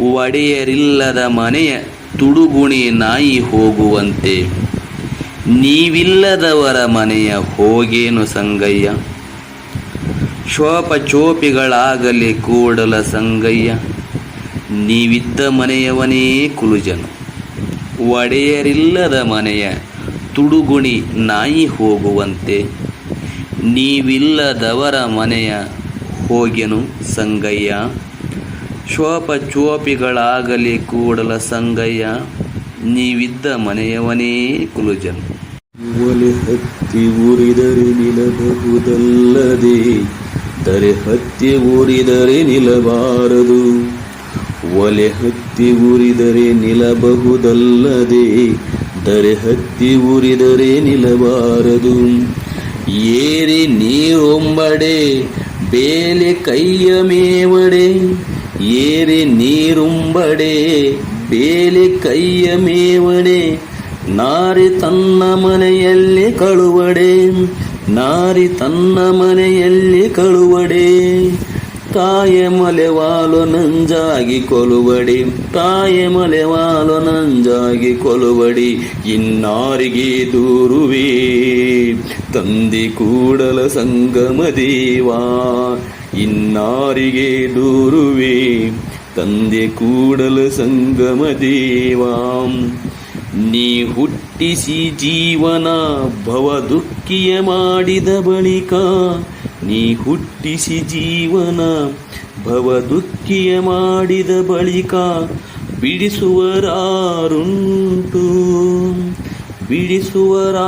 ಒಡೆಯರಿಲ್ಲದ ಮನೆಯ ತುಡುಗುಣಿ ನಾಯಿ ಹೋಗುವಂತೆ. ನೀವಿಲ್ಲದವರ ಮನೆಯ ಹೋಗೇನು ಸಂಗಯ್ಯ? ಶೋಪಚೋಪಿಗಳಾಗಲಿ ಕೂಡಲ ಸಂಗಯ್ಯ. ನೀವಿದ್ದ ಮನೆಯವನೇ ಕುಲುಜನು. ಒಡೆಯರಿಲ್ಲದ ಮನೆಯ ತುಡುಗುಣಿ ನಾಯಿ ಹೋಗುವಂತೆ. ನೀವಿಲ್ಲದವರ ಮನೆಯ ಹೋಗೆನು ಸಂಗಯ್ಯ? ಶೋಪಚೋಪಿಗಳಾಗಲಿ ಕೂಡಲ ಸಂಗಯ್ಯ, ನೀವಿದ್ದ ಮನೆಯವನೇ ಕುಲುಜನ್. ಒಲೆ ಹತ್ತಿ ಉರಿದರೆ ನಿಲ್ಲಬಹುದಲ್ಲದೆ ದರೆ ಹತ್ತಿ ಉರಿದರೆ ನಿಲ್ಲಬಾರದು. ಒಲೆ ಹತ್ತಿ ಉರಿದರೆ ನಿಲ್ಲಬಹುದಲ್ಲದೆ ದರೆ ಹತ್ತಿ ಉರಿದರೆ ನಿಲ್ಲಬಾರದು. ಏರಿ ನೀರೊಂಬಡೆ, ಬೇಲೆ ಕೈಯ ಮೇವಡೆ ಏರಿ ನೀರುಂಬಡೆ ಬೇಲೆ ಕೈಯ ಮೇವಡೆ ನಾರಿ ತನ್ನ ಮನೆಯಲ್ಲಿ ಕಳುವಡೆ ನಾರಿ ತನ್ನ ಮನೆಯಲ್ಲಿ ಕಳುವಡೆ ತಾಯ ಮಲೆವಾಲು ನಂಜಾಗಿ ಕೊಲುಬಡಿ ತಾಯ ಮಲೆವಾಲು ನಂಜಾಗಿ ಕೊಲುಬಡಿ ಇನ್ನಾರಿಗೆ ದೂರುವೆ. ತಂದೆ ಕೂಡಲ ಸಂಗಮ ದೇವಾ, ಇನ್ನಾರಿಗೆ ದೂರುವೆ. ತಂದೆ ಕೂಡಲ ಸಂಗಮ ದೇವಾ. ನೀ ಹುಟ್ಟಿಸಿ ಜೀವನ ಭವ ದುಃಖಿಯ ಮಾಡಿದ ಬಳಿಕ ನೀ ಹುಟ್ಟಿಸಿ ಜೀವನ ಭವ ದುಃಖಿಯ ಮಾಡಿದ ಬಳಿಕ ಬಿಡಿಸುವರಾರುಂಟು ಬಿಡಿಸುವರಾರುಂಟು.